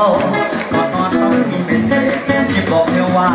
เขก่อนนอนต้องมีเมสเซจที่บอกเธอว่า